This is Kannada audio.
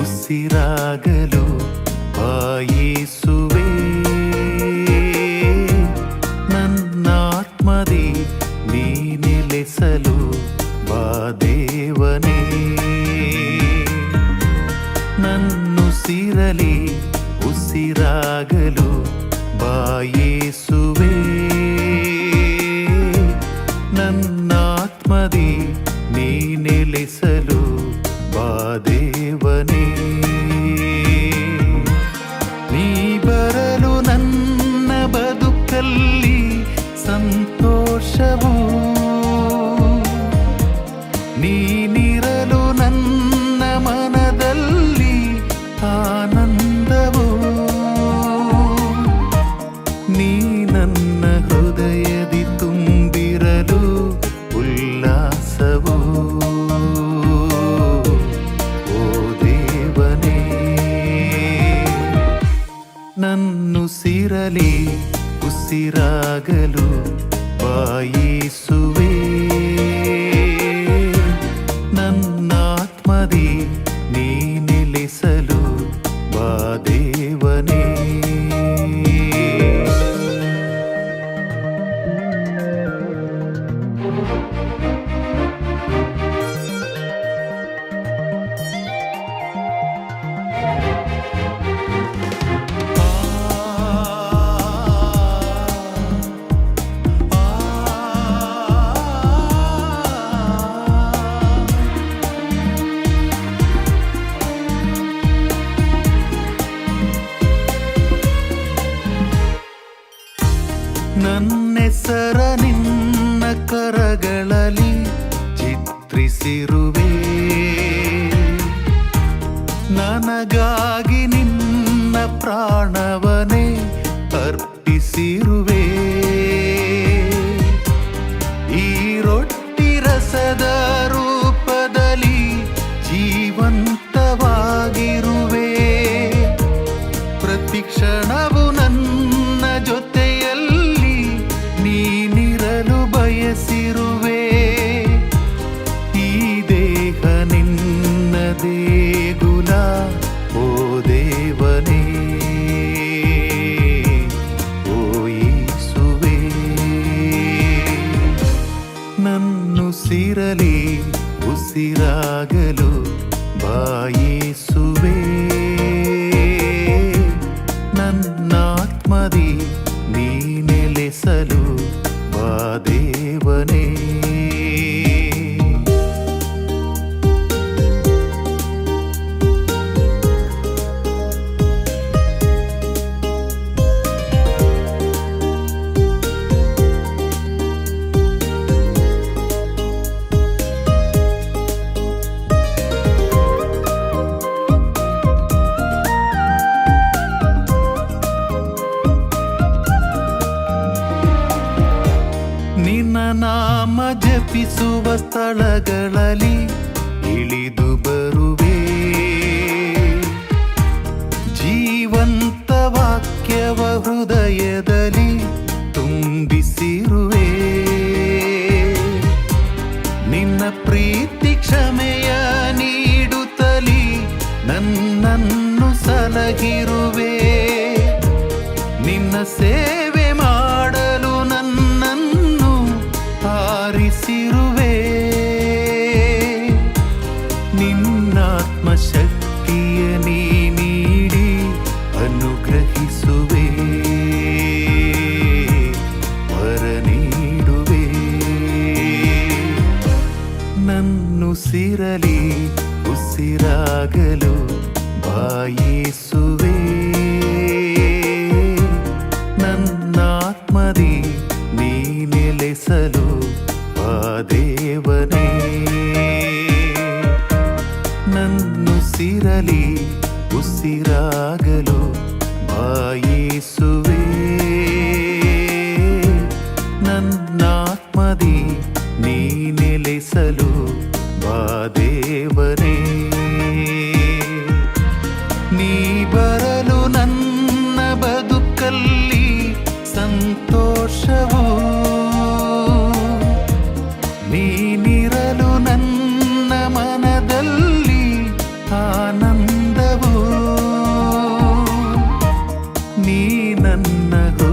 ಉಸಿರಾಗಲು ಬಾಯಿಸುವೆ. ನನ್ನಾತ್ಮದಿ ನೀ ನೆಲೆಸಲು ಬಾ ದೇವನೇ. ನನ್ನುಸಿರಲಿ ಉಸಿರಾಗಲು ಬಾಯಿಸುವೆ. ನನ್ನಾತ್ಮದಿ ನೀ ನೆಲೆಸಲು ಬಾ ದೇವನೇ. ನೀ ಬರಲು ನನ್ನ ಬದುಕಲ್ಲಿ ಸಂತೋಷವು. ನೀನಿರಲು ನನ್ನ ಮನದಲ್ಲಿ ಆನಂದವು. ನೀ ನನ್ನ ಹೃದಯದಿ ನನ್ನುಸಿರಲಿ ಉಸಿರಾಗಲು ಬಾಯಿಸುವೆ ನನ್ನೆಸರ ನಿನ್ನ ಕರಗಳಲ್ಲಿ ಚಿತ್ರಿಸಿರುವೆ. ನನಗಾಗಿ ನಿನ್ನ ಪ್ರಾಣವನೇ ಅರ್ಪಿಸಿರುವೆ. ನೀನಿರಲು ಬಯಸಿರುವೆ ಈ ದೇಹ ನಿನ್ನ ದೇಗುಲ ನಾಮ ಜಪಿಸುವ ಸ್ಥಳಗಳಲ್ಲಿ ಇಳಿದು ಬರುವೆ. ಜೀವಂತ ವಾಕ್ಯವ ಹೃದಯದಲ್ಲಿ ತುಂಬಿಸಿರುವೆ. ನಿನ್ನ ಪ್ರೀತಿ ಕ್ಷಮೆಯ ನೀಡುತ್ತಲಿ, ನನ್ನನ್ನು ಸಲಹಿರುವೆ ಆರಿಸಿರುವೆ ನಿನ್ನಾತ್ಮ ಶಕ್ತಿಯ ನೀ ನೀಡಿ ಅನುಗ್ರಹಿಸುವೆ. ವರ ನೀಡುವೆ. ನನ್ನುಸಿರಲಿ ಉಸಿರಾಗಲು ಬಾಯಿಸುವೆ. ನನ್ನುಸಿರಲಿ ಉಸಿರಾಗಲು ಬಾಯಿಸುವೆ. ನನ್ನಾತ್ಮದಿ ನೀ ನೆಲೆಸಲು ಬಾ ದೇವನೇ ನೀ ನನ್ನ